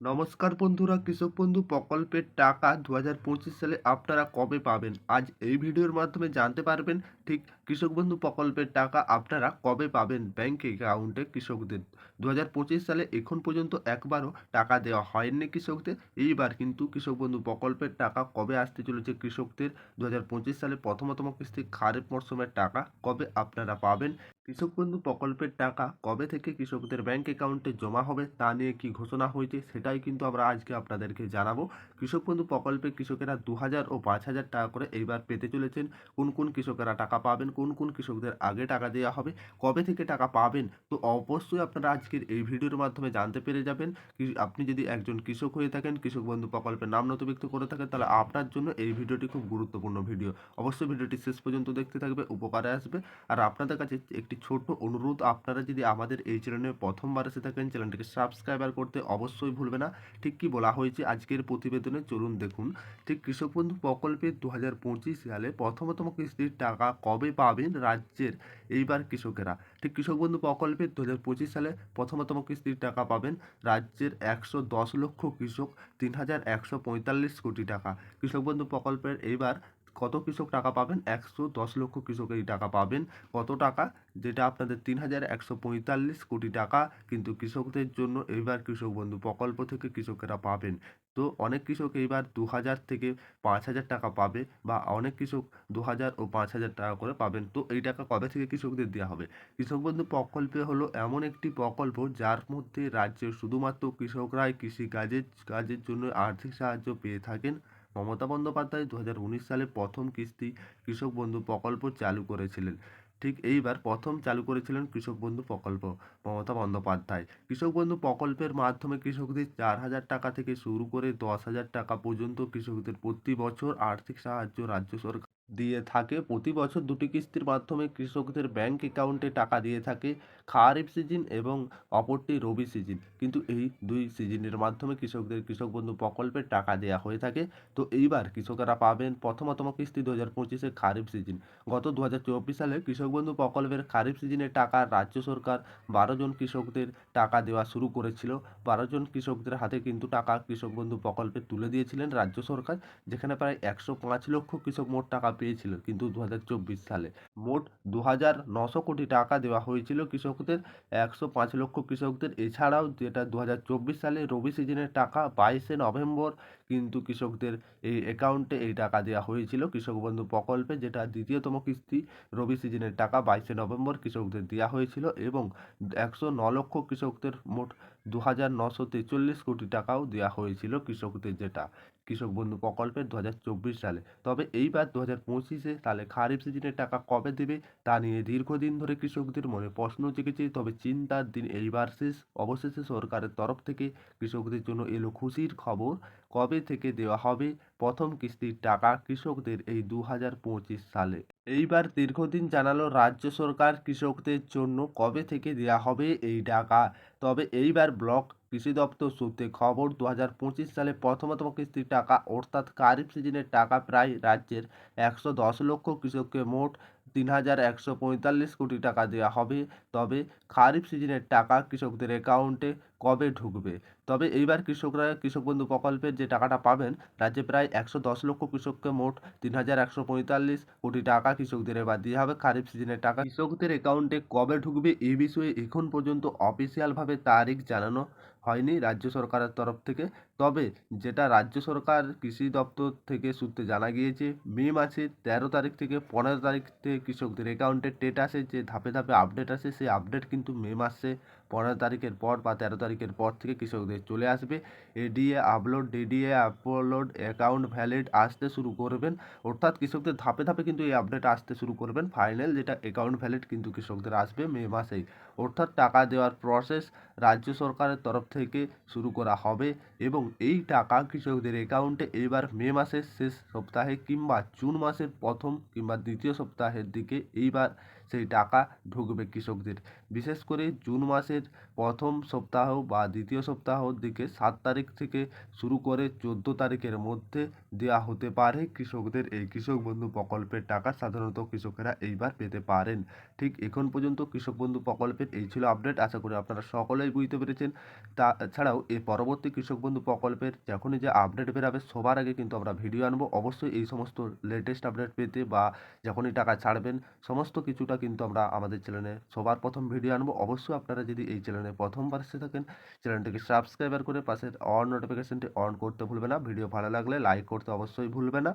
নমস্কার বন্ধুরা, কৃষক বন্ধু প্রকল্পের টাকা দু হাজার পঁচিশ সালে আপনারা কবে পাবেন? আজ এই ভিডিওর মাধ্যমে জানতে পারবেন ঠিক কৃষক বন্ধু প্রকল্পের টাকা আপনারা কবে পাবেন ব্যাংক অ্যাকাউন্টে কৃষকদের? দু হাজার পঁচিশ সালে এখন পর্যন্ত একবারও টাকা দেওয়া হয়নি কৃষকদের। এইবার কিন্তু কৃষক বন্ধু প্রকল্পের টাকা কবে আসতে চলেছে কৃষকদের? দু হাজার পঁচিশ সালে প্রথমতম কিস্তি খারিফ মরশুমের টাকা কবে আপনারা পাবেন? কৃষক বন্ধু প্রকল্পের টাকা কবে থেকে কৃষকদের ব্যাংক অ্যাকাউন্টে জমা হবে তা নিয়ে কি ঘোষণা হয়েছে সেটাই কিন্তু আমরা আজকে আপনাদেরকে জানাব। কৃষক বন্ধু প্রকল্পে কৃষকেরা দু হাজার ও পাঁচ হাজার টাকা করে এইবার পেতে চলেছেন। কোন কোন কৃষকেরা টাকা পাবেন? কোন কোন কৃষকদের আগে টাকা দেওয়া হবে, কবে থেকে টাকা পাবেন, তো অবশ্যই আপনারা আজকের এই ভিডিওর মাধ্যমে জানতে পেরে যাবেন। আপনি যদি একজন কৃষক হয়ে থাকেন, কৃষক বন্ধু প্রকল্পের নাম নথিভুক্ত করে থাকেন, তাহলে আপনার জন্য এই ভিডিওটি খুব গুরুত্বপূর্ণ ভিডিও। অবশ্যই ভিডিওটি শেষ পর্যন্ত দেখতে থাকবে, উপকারে আসবে। আর আপনাদের কাছে একটি ছোট্ট অনুরোধ, আপনারা যদি আমাদের এই চ্যানেলে প্রথমবার এসে থাকেন, চ্যানেলটিকে সাবস্ক্রাইবার করতে অবশ্যই ভুলবে না। ঠিক কি বলা হয়েছে আজকের প্রতিবেদনে, চলুন দেখুন। ঠিক কৃষক বন্ধু প্রকল্পে দু হাজার পঁচিশ সালে প্রথমতম কিস্তির টাকা কবে পাবেন রাজ্যের। এইবার কৃষকেরা। ঠিক কৃষক বন্ধু প্রকল্পে দু হাজার পঁচিশ সালে প্রথমতম কিস্তির টাকা পাবেন রাজ্যের একশো দশ লক্ষ কৃষক, তিন হাজার একশো পঁয়তাল্লিশ কোটি টাকা। কৃষক বন্ধু প্রকল্পের এইবার কত কৃষক টাকা পাবেন? একশো দশ লক্ষ কৃষক এই টাকা পাবেন। কত টাকা? যেটা আপনাদের তিন হাজার একশো পঁয়তাল্লিশ কোটি টাকা। কিন্তু কৃষকদের জন্য এইবার কৃষক বন্ধু প্রকল্প থেকে কৃষকেরা পাবেন। তো অনেক কৃষক এইবার দু হাজার থেকে পাঁচ হাজার টাকা পাবে বা অনেক কৃষক দু হাজার ও পাঁচ হাজার টাকা করে পাবেন। তো এই টাকা কবে থেকে কৃষকদের দেওয়া হবে? কৃষক বন্ধু প্রকল্পে হলো এমন একটি প্রকল্প যার মধ্যে রাজ্যের শুধুমাত্র কৃষকরাই কৃষিকাজের কাজের জন্য আর্থিক সাহায্য পেয়ে থাকেন। মমতা বন্দ্যোপাধ্যায় দু হাজার উনিশ সালে প্রথম কিস্তি কৃষক বন্ধু প্রকল্প চালু করেছিলেন। ঠিক এইবার প্রথম চালু করেছিলেন কৃষক বন্ধু প্রকল্প মমতা বন্দ্যোপাধ্যায়। কৃষক বন্ধু প্রকল্পের মাধ্যমে কৃষকদের চার হাজার টাকা থেকে শুরু করে দশ হাজার টাকা পর্যন্ত কৃষকদের প্রতি বছর আর্থিক সাহায্য রাজ্য সরকার দিয়ে থাকে। প্রতি বছর দুটি কিস্তির মাধ্যমে কৃষকদের ব্যাংক অ্যাকাউন্টে টাকা দিয়ে থাকে খারিফ সিজন এবং অপরটি রবি সিজন। কিন্তু এই দুই সিজনের মাধ্যমে কৃষকদের কৃষক বন্ধু প্রকল্পের টাকা দেওয়া হয়ে থাকে। তো এইবার কৃষকেরা পাবেন প্রথমতম কিস্তি দু হাজার পঁচিশে খারিফ সিজন। গত দু হাজার চব্বিশ সালে কৃষক বন্ধু প্রকল্পের খারিফ সিজনের টাকা রাজ্য সরকার বারো জন কৃষকদের টাকা দেওয়া শুরু করেছিল। বারো জন কৃষকদের হাতে কিন্তু টাকা কৃষক বন্ধু প্রকল্পে তুলে দিয়েছিলেন রাজ্য সরকার, যেখানে প্রায় একশো পাঁচ লক্ষ কৃষক মোট টাকা পেয়েছিল কিন্তু দু হাজার চব্বিশ সালে। মোট দু কোটি টাকা দেওয়া হয়েছিল কৃষকদের, একশো পাঁচ লক্ষ কৃষকদের। এছাড়াও যেটা দু হাজার চব্বিশ সালে রবি সিজনের টাকা, বাইশে নভেম্বর কিন্তু কৃষকদের এই অ্যাকাউন্টে এই টাকা দেওয়া হয়েছিল কৃষক বন্ধু প্রকল্পে, যেটা দ্বিতীয়তম কিস্তি। রবি সিজনের টাকা, বাইশে নভেম্বর কৃষকদের দেওয়া হয়েছিল এবং একশো ন লক্ষ কৃষকদের মোট দু হাজার নশো তেচল্লিশ কোটি টাকাও দেওয়া হয়েছিল কৃষকদের যেটা। কৃষক বন্ধু প্রকল্পের দু সালে। তবে এইবার দু হাজার পঁচিশে তাহলে খারিফ সিজনের টাকা কবে দেবে, তা নিয়ে দীর্ঘদিন ধরে কৃষকদের মনে প্রশ্ন জেগেছে। তবে চিন্তার দিন এইবার শেষ। অবশেষে সরকারের তরফ থেকে কৃষকদের জন্য এলো খুশির খবর, কবে থেকে দেওয়া হবে প্রথম কিস্তির টাকা কৃষকদের এই দু হাজার পঁচিশ সালে। এইবার দীর্ঘদিন জানালো রাজ্য সরকার কৃষকদের জন্য কবে থেকে দেওয়া হবে এই টাকা। তবে এইবার ব্লক কৃষি দপ্তর সূত্রে খবর দু হাজার পঁচিশ সালে প্রথমতম কিস্তির টাকা, অর্থাৎ খারিফ সিজনের টাকা প্রায় রাজ্যের একশো দশ লক্ষ কৃষককে মোট তিন হাজার একশো পঁয়তাল্লিশ কোটি টাকা দেওয়া হবে। তবে খারিফ সিজনের টাকা কৃষকদের অ্যাকাউন্টে কবে ঢুকবে? তবে এইবার কৃষকরা, কৃষক বন্ধু প্রকল্পের যে টাকাটা পাবেন, রাজ্যে প্রায় একশো দশ লক্ষ কৃষককে মোট তিন হাজার একশো পঁয়তাল্লিশ কোটি টাকা কৃষকদের এবার দেওয়া হবে খারিফ সিজনের টাকা। কৃষকদের অ্যাকাউন্টে কবে ঢুকবে এই বিষয়ে এখন পর্যন্ত অফিসিয়ালভাবে তারিখ জানানো হয়নি রাজ্য সরকারের তরফ থেকে। তবে যেটা রাজ্য সরকার কৃষি দপ্তর থেকে সূত্রে জানা গিয়েছে, মে মাসের তেরো তারিখ থেকে পনেরো তারিখ থেকে কৃষকদের অ্যাকাউন্টে টেটাসের যে ধাপে ধাপে আপডেট আসে, সেই আপডেট কিন্তু মে মাসে পনেরো তারিখের পর বা তেরো তারিখের পর থেকে কৃষকদের চলে আসবে। ADA, upload, DDA, upload account valid আসতে শুরু করবেন। অর্থাৎ কৃষকদের ধাপে ধাপে কিন্তু এই আপডেট আসতে শুরু করবেন। ফাইনাল যেটা অ্যাকাউন্ট ভ্যালিড কিন্তু কৃষকদের আসবে মে মাসেই। অর্থাৎ টাকা দেওয়ার প্রসেস রাজ্য সরকারের তরফ থেকে শুরু করা হবে এবং এই টাকা কৃষকদের অ্যাকাউন্টে এবার মে মাসের শেষ সপ্তাহে কিংবা জুন মাসের প্রথম কিংবা দ্বিতীয় সপ্তাহের দিকে এইবার সেই টাকা ঢুকবে কৃষকদের। বিশেষ করে জুন মাসের প্রথম সপ্তাহ বা দ্বিতীয় সপ্তাহর দিকে সাত তারিখ থেকে শুরু করে চোদ্দ তারিখের মধ্যে দেওয়া হতে পারে কৃষকদের। এই কৃষক বন্ধু প্রকল্পের টাকা সাধারণত কৃষকেরা এইবার পেতে পারেন। ঠিক এখন পর্যন্ত কৃষক বন্ধু প্রকল্পের এই ছিল আপডেট। আশা করি আপনারা সকলেই বুঝতে পেরেছেন। তাছাড়াও এই পরবর্তী কৃষক বন্ধু প্রকল্পের যখনই যে আপডেট বেরাবে সবার আগে কিন্তু আমরা ভিডিও আনব। অবশ্যই এই সমস্ত লেটেস্ট আপডেট পেতে বা যখনই টাকা ছাড়বেন সমস্ত কিছুটা কিন্তু আমরা আমাদের চ্যানেলে সবার প্রথম ভিডিও আনব। অবশ্যই আপনারা যদি এই চ্যানেলে প্রথমবার এসে থাকেন, চ্যানেলটিকে সাবস্ক্রাইবার করে পাশের অন নোটিফিকেশনটি অন করতে ভুলবে না। ভিডিও ভালো লাগলে লাইক করতে অবশ্যই ভুলবে না।